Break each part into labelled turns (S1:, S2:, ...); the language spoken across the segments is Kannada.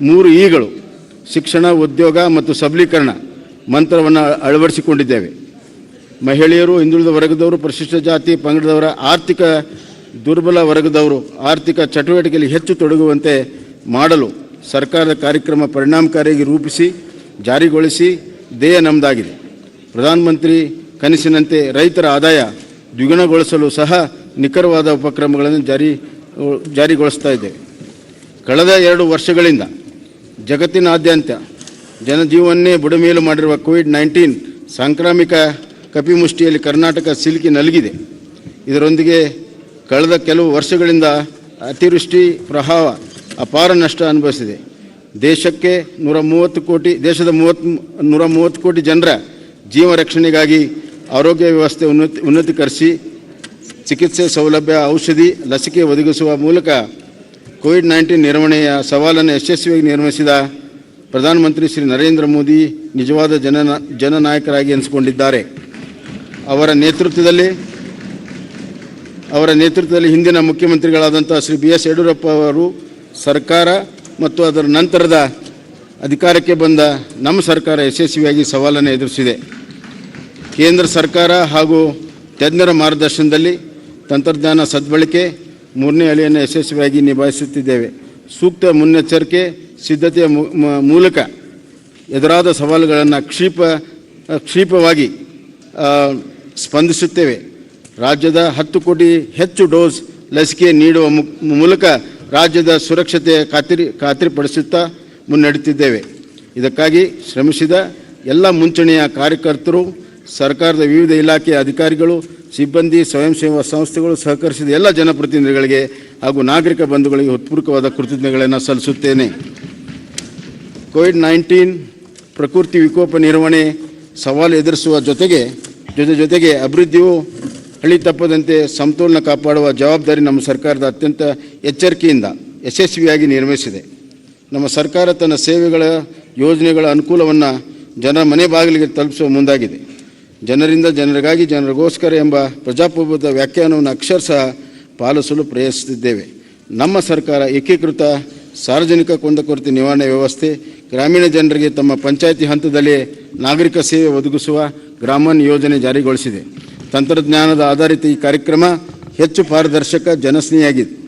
S1: ಮೂರು ಈಗಳು ಶಿಕ್ಷಣ, ಉದ್ಯೋಗ ಮತ್ತು ಸಬಲೀಕರಣ ಮಂತ್ರವನ್ನು ಅಳವಡಿಸಿಕೊಂಡಿದ್ದೇವೆ. ಮಹಿಳೆಯರು, ಹಿಂದುಳಿದ ವರ್ಗದವರು ಪರಿಶಿಷ್ಟ ಜಾತಿ, ಪಂಗಡದವರ ಆರ್ಥಿಕ ದುರ್ಬಲ ವರ್ಗದವರು ಆರ್ಥಿಕ ಚಟುವಟಿಕೆಯಲ್ಲಿ ಹೆಚ್ಚು ತೊಡಗುವಂತೆ ಮಾಡಲು ಸರ್ಕಾರದ ಕಾರ್ಯಕ್ರಮ ಪರಿಣಾಮಕಾರಿಯಾಗಿ ರೂಪಿಸಿ, ಜಾರಿಗೊಳಿಸಿ ಧ್ಯೇಯ ನಮ್ಮದಾಗಿದೆ ಪ್ರಧಾನಮಂತ್ರಿ ಕನಸಿನಂತೆ ರೈತರ ಆದಾಯ ದ್ವಿಗುಣಗೊಳಿಸಲು ಸಹ ನಿಖರವಾದ ಉಪಕ್ರಮಗಳನ್ನು ಜಾರಿ, ಜಾರಿಗೊಳಿಸ್ತಾ ಇದ್ದೇವೆ. ಕಳೆದ ಎರಡು ವರ್ಷಗಳಿಂದ ಜಗತ್ತಿನಾದ್ಯಂತ ಜನಜೀವನ್ನೇ ಬುಡಮೇಲು ಮಾಡಿರುವ ಕೋವಿಡ್ ನೈನ್ಟೀನ್ ಸಾಂಕ್ರಾಮಿಕ ಕಪಿಮುಷ್ಟಿಯಲ್ಲಿ ಕರ್ನಾಟಕ ಸಿಲುಕಿ ನಲಗಿದೆ. ಇದರೊಂದಿಗೆ ಕಳೆದ ಕೆಲವು ವರ್ಷಗಳಿಂದ ಅತಿವೃಷ್ಟಿ ಪ್ರಭಾವ ಅಪಾರ ನಷ್ಟ ಅನುಭವಿಸಿದೆ. ದೇಶಕ್ಕೆ ನೂರ ಮೂವತ್ತು ಕೋಟಿ, ದೇಶದ ಮೂವತ್ತು, ನೂರ ಮೂವತ್ತು ಕೋಟಿ ಜನರ ಜೀವ ರಕ್ಷಣೆಗಾಗಿ ಆರೋಗ್ಯ ವ್ಯವಸ್ಥೆ ಉನ್ನತಿ, ಉನ್ನತೀಕರಿಸಿ ಚಿಕಿತ್ಸೆ ಸೌಲಭ್ಯ, ಔಷಧಿ ಲಸಿಕೆ ಒದಗಿಸುವ ಮೂಲಕ ಕೋವಿಡ್ ನೈನ್ಟೀನ್ ನಿರ್ವಹಣೆಯ ಸವಾಲನ್ನು ಯಶಸ್ವಿಯಾಗಿ ನಿರ್ವಹಿಸಿದ ಪ್ರಧಾನಮಂತ್ರಿ ಶ್ರೀ ನರೇಂದ್ರ ಮೋದಿ ನಿಜವಾದ ಜನ ಜನನಾಯಕರಾಗಿ ಎನಿಸಿಕೊಂಡಿದ್ದಾರೆ. ಅವರ ನೇತೃತ್ವದಲ್ಲಿ ಅವರ ನೇತೃತ್ವದಲ್ಲಿ ಹಿಂದಿನ ಮುಖ್ಯಮಂತ್ರಿಗಳಾದಂಥ ಶ್ರೀ ಬಿ ಎಸ್ ಯಡಿಯೂರಪ್ಪ ಅವರು ಸರ್ಕಾರ ಮತ್ತು ಅದರ ನಂತರದ ಅಧಿಕಾರಕ್ಕೆ ಬಂದ ನಮ್ಮ ಸರ್ಕಾರ ಯಶಸ್ವಿಯಾಗಿ ಸವಾಲನ್ನು ಎದುರಿಸಿದೆ. ಕೇಂದ್ರ ಸರ್ಕಾರ ಹಾಗೂ ತಜ್ಞರ ಮಾರ್ಗದರ್ಶನದಲ್ಲಿ ತಂತ್ರಜ್ಞಾನ ಸದ್ಬಳಕೆ ಮೂರನೇ ಅಲೆಯನ್ನು ಯಶಸ್ವಿಯಾಗಿ ನಿಭಾಯಿಸುತ್ತಿದ್ದೇವೆ. ಸೂಕ್ತ ಮುನ್ನೆಚ್ಚರಿಕೆ, ಸಿದ್ಧತೆಯ ಮೂಲಕ ಎದುರಾದ ಸವಾಲುಗಳನ್ನು ಕ್ಷೀಪ, ಕ್ಷೀಪವಾಗಿ ಸ್ಪಂದಿಸುತ್ತೇವೆ. ರಾಜ್ಯದ ಹತ್ತು ಕೋಟಿ ಹೆಚ್ಚು ಡೋಸ್ ಲಸಿಕೆ ನೀಡುವ ಮೂಲಕ ರಾಜ್ಯದ ಸುರಕ್ಷತೆ ಖಾತ್ರಿ, ಖಾತ್ರಿಪಡಿಸುತ್ತಾ ಮುನ್ನಡೆಯುತ್ತಿದ್ದೇವೆ. ಇದಕ್ಕಾಗಿ ಶ್ರಮಿಸಿದ ಎಲ್ಲ ಮುಂಚೂಣಿಯ ಕಾರ್ಯಕರ್ತರು ಸರ್ಕಾರದ ವಿವಿಧ ಇಲಾಖೆಯ ಅಧಿಕಾರಿಗಳು, ಸಿಬ್ಬಂದಿ ಸ್ವಯಂ ಸೇವಾ ಸಂಸ್ಥೆಗಳು ಸಹಕರಿಸಿದ ಎಲ್ಲ ಜನಪ್ರತಿನಿಧಿಗಳಿಗೆ ಹಾಗೂ ನಾಗರಿಕ ಬಂಧುಗಳಿಗೆ ಹೃತ್ಪೂರ್ವಕವಾದ ಕೃತಜ್ಞತೆಗಳನ್ನು ಸಲ್ಲಿಸುತ್ತೇನೆ. ಕೋವಿಡ್ ನೈನ್ಟೀನ್ ಪ್ರಕೃತಿ ವಿಕೋಪ ನಿರ್ವಹಣೆ ಸವಾಲು ಎದುರಿಸುವ ಜೊತೆಗೆ, ಜೊತೆ ಜೊತೆಗೆ ಅಭಿವೃದ್ಧಿಯು ಹಳಿ ತಪ್ಪದಂತೆ ಸಮತೋಲನ ಕಾಪಾಡುವ ಜವಾಬ್ದಾರಿ ನಮ್ಮ ಸರ್ಕಾರದ ಅತ್ಯಂತ ಎಚ್ಚರಿಕೆಯಿಂದ ಯಶಸ್ವಿಯಾಗಿ ನಿರ್ವಹಿಸಿದೆ. ನಮ್ಮ ಸರ್ಕಾರ ತನ್ನ ಸೇವೆಗಳ ಯೋಜನೆಗಳ ಅನುಕೂಲವನ್ನು ಜನರ ಮನೆ ಬಾಗಿಲಿಗೆ ತಲುಪಿಸುವ ಮುಂದಾಗಿದೆ. ಜನರಿಂದ ಜನರಿಗಾಗಿ ಜನರಿಗೋಸ್ಕರ ಎಂಬ ಪ್ರಜಾಪ್ರಭುತ್ವ ವ್ಯಾಖ್ಯಾನವನ್ನು ಅಕ್ಷರಶಃ ಪಾಲಿಸಲು ಪ್ರಯತ್ನಿಸುತ್ತಿದ್ದೇವೆ. ನಮ್ಮ ಸರ್ಕಾರ ಏಕೀಕೃತ, ಸಾರ್ವಜನಿಕ ಕುಂದಕೊರತೆ ನಿವಾರಣೆ ವ್ಯವಸ್ಥೆ, ಗ್ರಾಮೀಣ ಜನರಿಗೆ ತಮ್ಮ ಪಂಚಾಯಿತಿ ಹಂತದಲ್ಲಿ ನಾಗರಿಕ ಸೇವೆ ಒದಗಿಸುವ ಗ್ರಾಮನ್ ಯೋಜನೆ ಜಾರಿಗೊಳಿಸಿದೆ. ತಂತ್ರಜ್ಞಾನದ ಆಧಾರಿತ ಈ ಕಾರ್ಯಕ್ರಮ ಹೆಚ್ಚು ಪಾರದರ್ಶಕ, ಜನಸ್ನೇಹಿಯಾಗಿದೆ.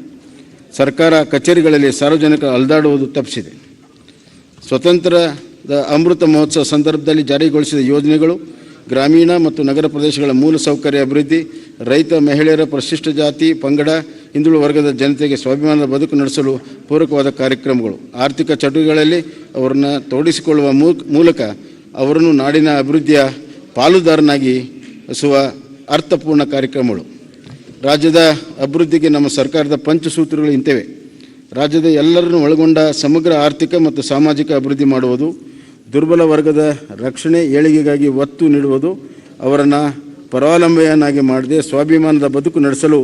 S1: ಸರ್ಕಾರ ಕಚೇರಿಗಳಲ್ಲಿ ಸಾರ್ವಜನಿಕ ಅಲ್ದಾಡುವುದು ತಪ್ಪಿಸಿದೆ. ಸ್ವತಂತ್ರದ ಅಮೃತ ಮಹೋತ್ಸವ ಸಂದರ್ಭದಲ್ಲಿ ಜಾರಿಗೊಳಿಸಿದ ಯೋಜನೆಗಳು ಗ್ರಾಮೀಣ ಮತ್ತು ನಗರ ಪ್ರದೇಶಗಳ ಮೂಲ ಸೌಕರ್ಯ ಅಭಿವೃದ್ಧಿ, ರೈತ, ಮಹಿಳೆಯರ ಪರಿಶಿಷ್ಟ ಜಾತಿ, ಪಂಗಡ, ಹಿಂದುಳಿದ ವರ್ಗದ ಜನತೆಗೆ ಸ್ವಾಭಿಮಾನದ ಬದುಕು ನಡೆಸಲು ಪೂರಕವಾದ ಕಾರ್ಯಕ್ರಮಗಳು. ಆರ್ಥಿಕ ಚಟುವಟಿಕೆಗಳಲ್ಲಿ ಅವರನ್ನು ತೊಡಗಿಸಿಕೊಳ್ಳುವ ಮೂಲಕ ಅವರನ್ನು ನಾಡಿನ ಅಭಿವೃದ್ಧಿಯ ಪಾಲುದಾರನಾಗಿ ಸುವ ಅರ್ಥಪೂರ್ಣ ಕಾರ್ಯಕ್ರಮಗಳು. ರಾಜ್ಯದ ಅಭಿವೃದ್ಧಿಗೆ ನಮ್ಮ ಸರ್ಕಾರದ ಪಂಚಸೂತ್ರಗಳು ಇಂತಿವೆ ರಾಜ್ಯದ ಎಲ್ಲರನ್ನು ಒಳಗೊಂಡ ಸಮಗ್ರ ಆರ್ಥಿಕ ಮತ್ತು ಸಾಮಾಜಿಕ ಅಭಿವೃದ್ಧಿ ಮಾಡುವುದು ದುರ್ಬಲ ವರ್ಗದ ರಕ್ಷಣೆ ಏಳಿಗೆಗಾಗಿ ಒತ್ತು ನೀಡುವುದು ಅವರನ್ನು ಪರಾವಲಂಬಿಯನ್ನಾಗಿ ಮಾಡದೆ ಸ್ವಾಭಿಮಾನದ ಬದುಕು ನಡೆಸಲು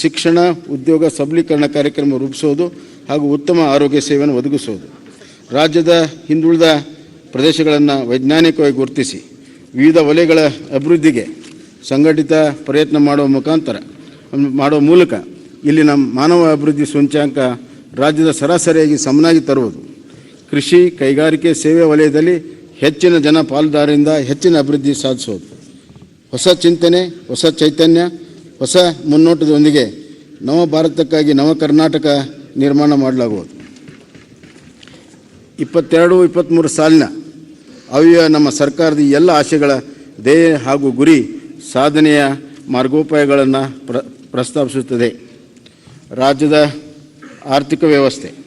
S1: ಶಿಕ್ಷಣ, ಉದ್ಯೋಗ, ಸಬಲೀಕರಣ ಕಾರ್ಯಕ್ರಮ ರೂಪಿಸೋದು ಹಾಗೂ ಉತ್ತಮ ಆರೋಗ್ಯ ಸೇವೆಯನ್ನು ಒದಗಿಸೋದು ರಾಜ್ಯದ ಹಿಂದುಳಿದ ಪ್ರದೇಶಗಳನ್ನು ವೈಜ್ಞಾನಿಕವಾಗಿ ಗುರುತಿಸಿ ವಿವಿಧ ವಲಯಗಳ ಅಭಿವೃದ್ಧಿಗೆ ಸಂಘಟಿತ ಪ್ರಯತ್ನ ಮಾಡುವ ಮುಖಾಂತರ, ಮಾಡುವ ಮೂಲಕ ಇಲ್ಲಿನ ಮಾನವ ಅಭಿವೃದ್ಧಿ ಸೂಚ್ಯಾಂಕ ರಾಜ್ಯದ ಸರಾಸರಿಯಾಗಿ ಸಮನಾಗಿ ತರುವುದು. ಕೃಷಿ ಕೈಗಾರಿಕೆ ಸೇವೆ ವಲಯದಲ್ಲಿ ಹೆಚ್ಚಿನ ಜನ ಪಾಲುದಾರರಿಂದ ಹೆಚ್ಚಿನ ಅಭಿವೃದ್ಧಿ ಸಾಧಿಸುವುದು ಹೊಸ ಚಿಂತನೆ, ಹೊಸ ಚೈತನ್ಯ, ಹೊಸ ಮುನ್ನೋಟದೊಂದಿಗೆ ನವ ಭಾರತಕ್ಕಾಗಿ ನವ ಕರ್ನಾಟಕ ನಿರ್ಮಾಣ ಮಾಡಲಾಗುವುದು. ಇಪ್ಪತ್ತೆರಡು ಇಪ್ಪತ್ತ್ಮೂರು ಸಾಲಿನ ಅವ್ಯ ನಮ್ಮ ಸರ್ಕಾರದ ಎಲ್ಲ ಆಶೆಗಳ ಧ್ಯೇಯ ಹಾಗೂ ಗುರಿ ಸಾಧನೆಯ ಮಾರ್ಗೋಪಾಯಗಳನ್ನು ಪ್ರ, ಪ್ರಸ್ತಾಪಿಸುತ್ತದೆ. ರಾಜ್ಯದ ಆರ್ಥಿಕ ವ್ಯವಸ್ಥೆ.